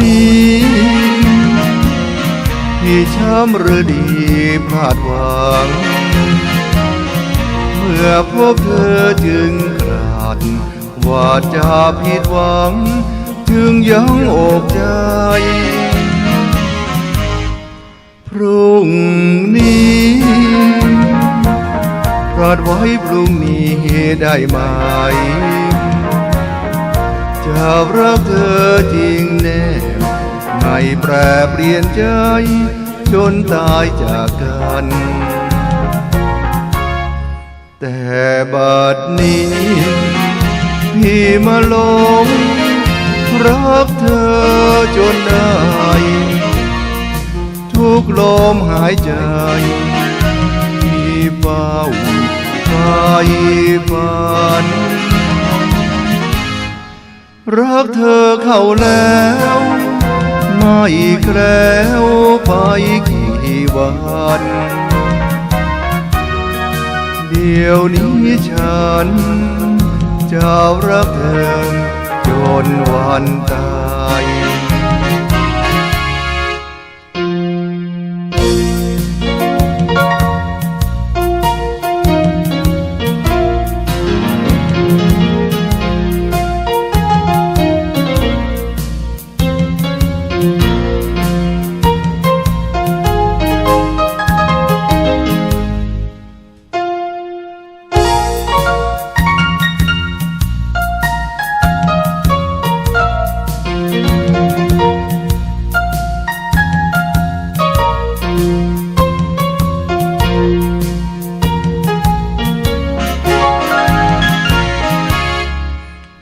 นี้ที่ช้ำหรือดีพลาดหวัง เมื่อพบเธอจึงกราดว่าจะผิดหวัง จึงยังอกใจ พรุ่งนี้พลาดไว้พรุ่งนี้ได้ไหม จะรักเธอจริงแน่ไม่แปรเปลี่ยนใจ จนตายจากกัน แต่บัดนี้ พี่มาหลง รักเธอจนได้ ทุกลมหายใจพี่เฝ้าไฟฝัน รักเธอเข้าแล้ว ไม่แคล้วไปกี่วัน เดี๋ยวนี้ฉัน จะรักเธอจนวันตาย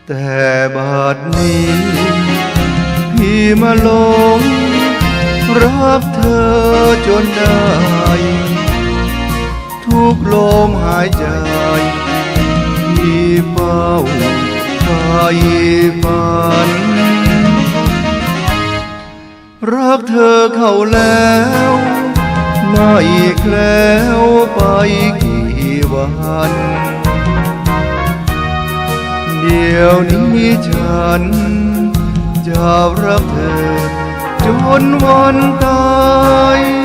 แต่บัดนี้ พี่มาหลง รักเธอจนได้ ทุกลมหายใจ พี่เฝ้าไฟฝัน รักเธอเข้าแล้วไม่แล้วไปกี่วัน ดี๋ยวนี้ฉัน จะรักเธอจนวันตาย